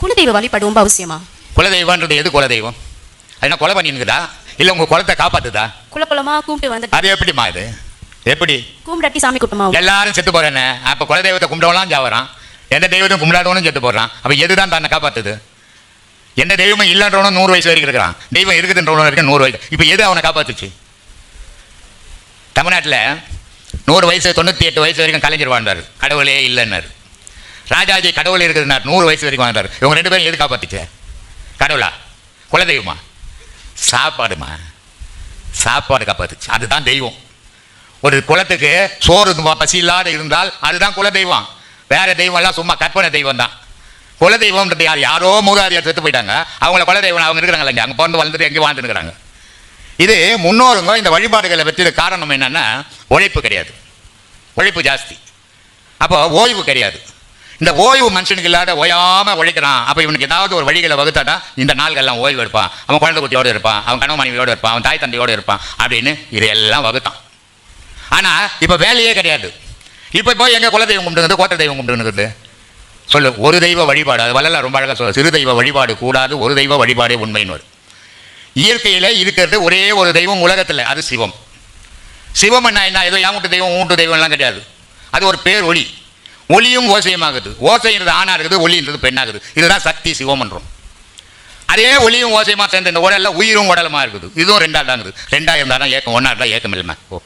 குலதெய்வ வழிபாடு ரொம்ப அவசியமா? குலதெய்வம்ன்றது எது குலதெய்வம்? என்ன கொலை பண்ணினுக்குதா இல்லை உங்கள் குலத்தை காப்பாத்துதா? குலப்பலமா கும்பிட்டு வந்துட்டு அது எப்படிம்மா இது எப்படி? கும்பிடாட்டி சாமி கும்பிட்டுமா எல்லாரும் செத்து போறேன்னு அப்போ குலதெய்வத்தை கும்பிடவெல்லாம் சாவறான் எந்த தெய்வத்தையும் கும்பிடாதவனும் செத்து போடுறான் அப்போ எதுதான் தன்னை காப்பாத்துது? எந்த தெய்வமும் இல்லைன்றவனும் நூறு வயசு வரைக்கும் இருக்கிறான். தெய்வம் இருக்குதுன்றவனும் வரைக்கும் நூறு வயசு. இப்போ எது அவனை காப்பாத்துச்சு? தமிழ்நாட்டில் நூறு வயசு தொண்ணூற்றி எட்டு வயசு வரைக்கும் கலைஞர் வாழ்ந்தார். கடவுளே இல்லைன்னாரு. ராஜாஜி கடவுள் இருக்குதுன்னார் நூறு வயசு வரைக்கும் வாழ்ந்தார். இவங்க ரெண்டு பேரும் எது காப்பாத்துச்சு கடவுளா? குலதெய்வமா? சாப்பாடுமா? சாப்பாடு காப்பாத்துச்சு. அதுதான் தெய்வம். ஒரு குலத்துக்கு சோறு பசி இல்லாத இருந்தால் அதுதான் குலதெய்வம். வேற தெய்வம் எல்லாம் சும்மா கற்பனை தெய்வம் தான் குலதெய்வம்ன்றது யார்? யாரோ மூதாதையார் செத்து போயிட்டாங்க. அவங்கள குலதெய்வம் அவங்க இருக்கிறாங்களா இங்கே. அங்கே பிறந்து வளர்ந்துட்டு எங்கேயும் வாழ்ந்துருக்கிறாங்க இது முன்னோருங்க இந்த வழிபாடுகளை வச்சது காரணம் என்னென்னா உழைப்பு கிடையாது. உழைப்பு ஜாஸ்தி. அப்போ ஓய்வு கிடையாது. இந்த ஓய்வு மனுஷனுக்கு இல்லாத ஓயாமல் உழைக்கிறான். அப்போ இவனுக்கு ஏதாவது ஒரு வழிகளை வகுத்தாட்டா இந்த நாள்கள்லாம் ஓய்வு எடுப்பான். அவன் குழந்தை குட்டியோடு இருப்பான். அவன் கணவன் மனைவியோடு இருப்பான். அவன் தாய் தந்தையோடு இருப்பான் அப்படின்னு இதையெல்லாம் வகுத்தான். ஆனால் இப்போ வேலையே கிடையாது. இப்போ போய் எங்கள் குலதெய்வம் கும்பிடுங்கிறது கோத்த தெய்வம் கும்பிடுங்கிறது சொல்லு ஒரு தெய்வ வழிபாடு. அது வரலாம் ரொம்ப அழகாக சொல்லு சிறு தெய்வ வழிபாடு கூடாது ஒரு தெய்வ வழிபாடே உண்மைன்னு வரும் இயற்கையில் இருக்கிறது ஒரே ஒரு தெய்வம் உலகத்தில் அது சிவம். சிவம் என்ன என்ன ஏதோ யாமுட்டு தெய்வம் ஊட்டு தெய்வம்லாம் கிடையாது. அது ஒரு பேர் ஒளி ஒளியும் ஓசையுமாகுது. ஓசைன்றது ஆணாக இருக்குது ஒளின்றது பெண்ணாகுது. இதுதான் சக்தி சிவமன்றம். அதே ஒளியும் ஓசையுமா சேர்ந்த இந்த உடலில் உயிரும் உடலுமா இருக்குது. இதுவும் ரெண்டாக தான் இருக்குது ரெண்டா இருந்தால் தான் ஏக்கம் ஒன்றா இருந்தால் ஏக்கம் இல்லைம்மா ஓ